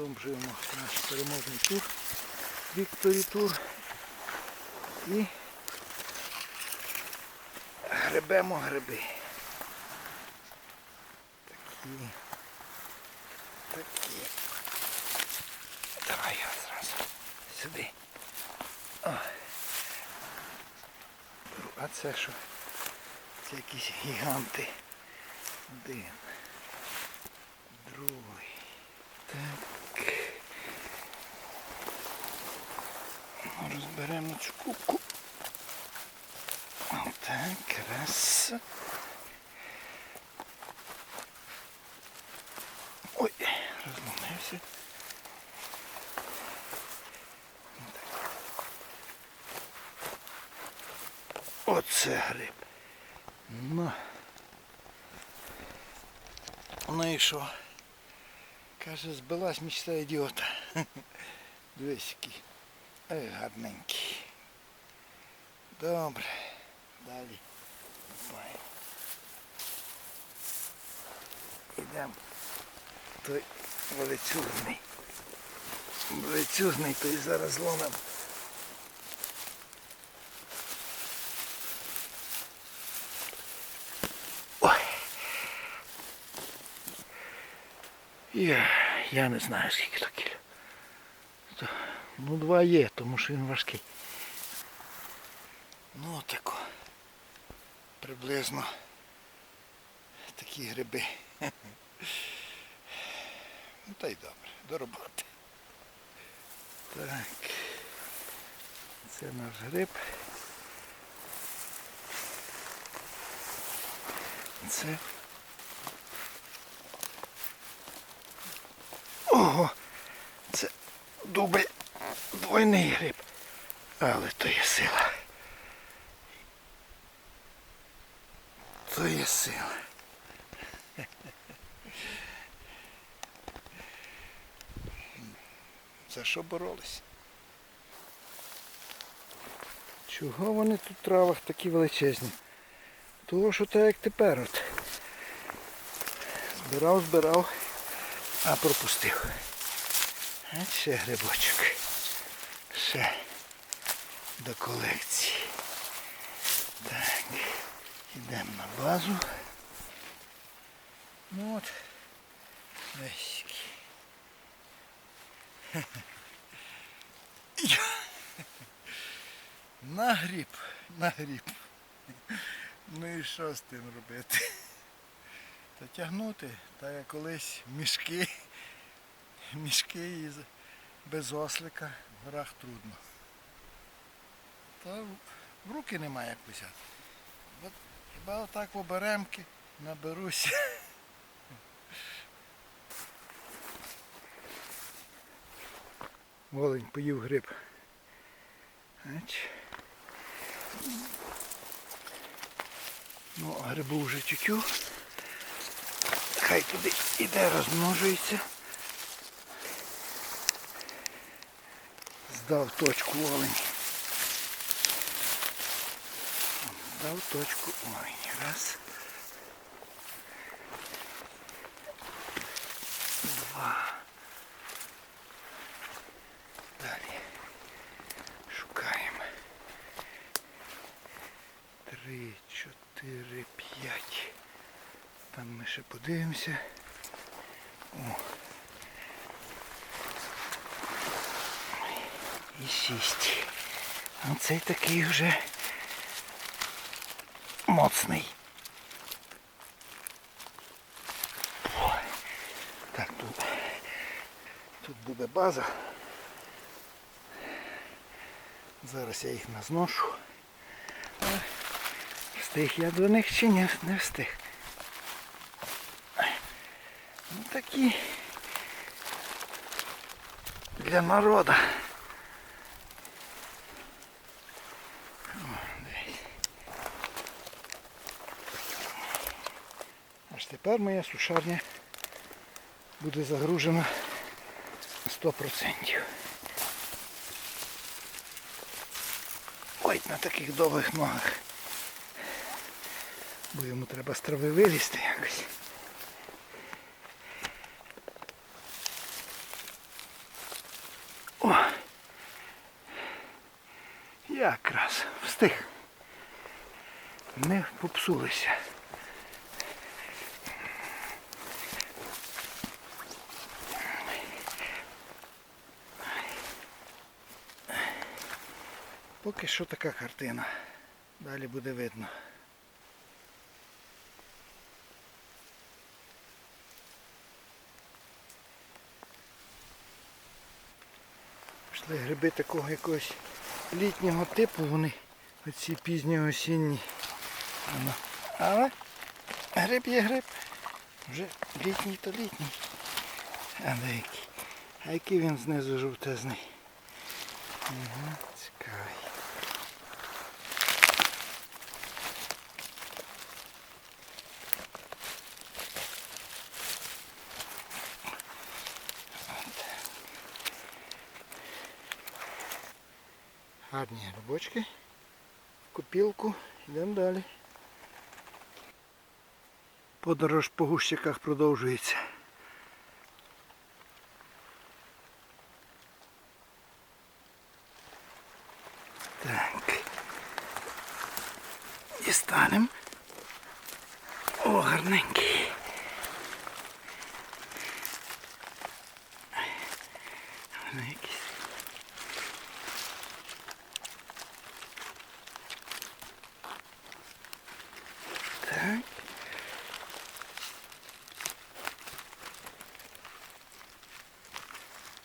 продовжуємо наш переможний тур. Вікторі тур. І гребемо гриби. Такі. Такі. Давай я зразу сюди. О. А це що? Це якісь гіганти. Один. Ну, Розберемо цю кубку. Так, раз. Ой, розломився. Оце гриб. Ну. Ну і що? Каже, збилась мечта ідіота. Дивись який. Ей, гарненький. Добре. Далі. Копаємо. Ідемо. Той величезний. Величезний, той зараз ломимо. Ой. Я, я не знаю скільки то кіло. Ну два є, тому що він важкий. Ну отако. Приблизно такі гриби. Ну та й добре, до роботи. Так. Це наш гриб. Це. Ого! Це дубль двойний гриб. Але то є сила. То є сила. За що боролись? Чого вони тут в травах такі величезні? Того, що так як тепер от. Збирав, збирав, а пропустив. А ще грибочок. Ще до колекції. Так, йдемо на базу. Ну от. Ось. На гріб, на гріб. Ну і що з тим робити? Та тягнути, так як колись мішки, мішки із без ослика в горах трудно. Та в- руки немає як взяти. Хіба отак в оберемки наберуся. Волень поїв гриб. Ну, грибу вже тютю. Хай туди іде, розмножується. Здав точку олень. Здав точку олень. Раз. Два. Далі. Шукаємо. Три, чотири, п'ять. Там ми ще подивимося. О. І шість. Оцей такий вже моцний. Ой. Так, тут, тут буде база. Зараз я їх назношу. Встиг я до них чи ні? Не встиг. Ну такі для народу. Аж тепер моя сушарня буде загружена на 100%. Ой, на таких довгих ногах. Бо йому треба з трави вилізти якось. Якраз встиг. Не попсулися. Поки що така картина. Далі буде видно. Пішли гриби такого якогось літнього типу, вони оці пізньоосінні. Але гриб є гриб. Вже літній то літній. А деякий. А який він знизу жовтезний. Угу, цікавий. Гарні грибочки. В копілку. Йдемо далі. Подорож по гущиках продовжується. Так. Дістанемо. О, гарненький. Вони якісь. Так.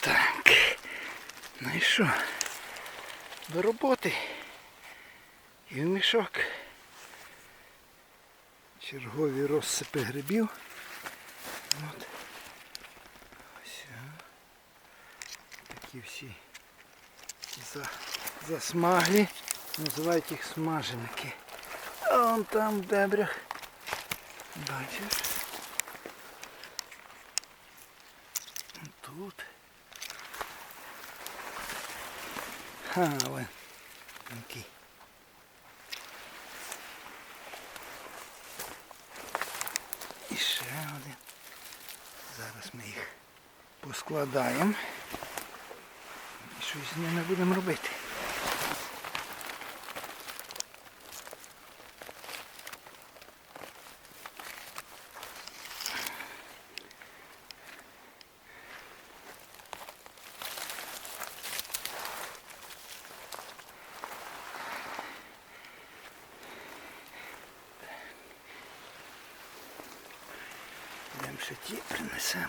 Так. Ну і що? До роботи. І в мішок. Чергові розсипи грибів. От. Ось. Такі всі за, засмаглі. Називають їх смаженики. А вон там в дебрях. Бачиш? Тут. Ха, вон. І ще один. Зараз ми їх поскладаємо. І щось з ними будемо робити. Йдемо ще ті принесемо.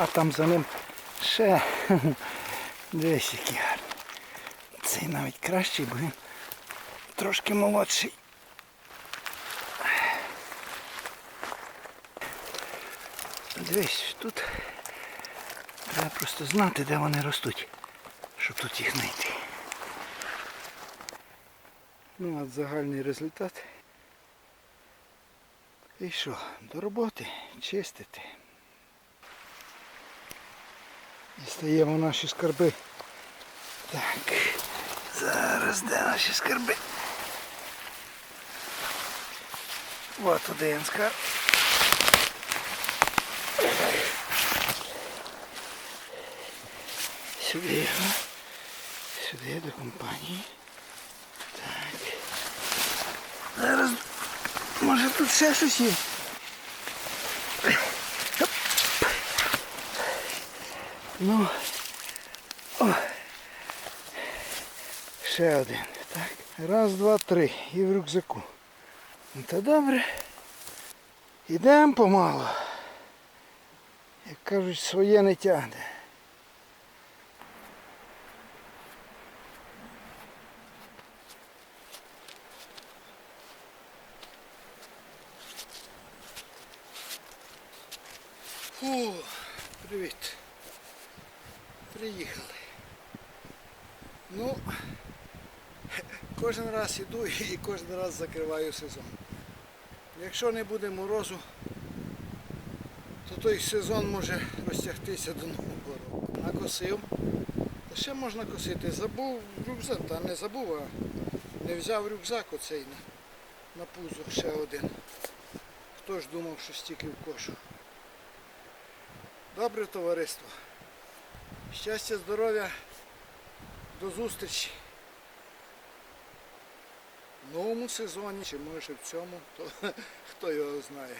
А там за ним ще десь гарний. Цей навіть кращий, бо він трошки молодший. Дивись, тут треба просто знати, де вони ростуть, щоб тут їх знайти. Ну, от загальний результат. І що, до роботи чистити. Дістаємо наші скарби. Так, зараз де наші скарби? От один скарб. Сюди. Сюди до компанії. Так. Зараз може тут ще щось є. Ну. Ще один. Так. Раз, два, три. І в рюкзаку. Ну та добре. Ідемо помалу. Як кажуть, своє не тягне. Фу, привіт. Приїхали. Ну, кожен раз іду і кожен раз закриваю сезон. Якщо не буде морозу, то той сезон може розтягтися до Нового року. Накосив. Та ще можна косити. Забув рюкзак, та не забув, а не взяв рюкзак оцей на, на пузо ще один. Хто ж думав, що стільки в кошу. Добре товариство. Щастя, здоров'я. До зустрічі. Новому сезоні, чи може в цьому, то хто його знає.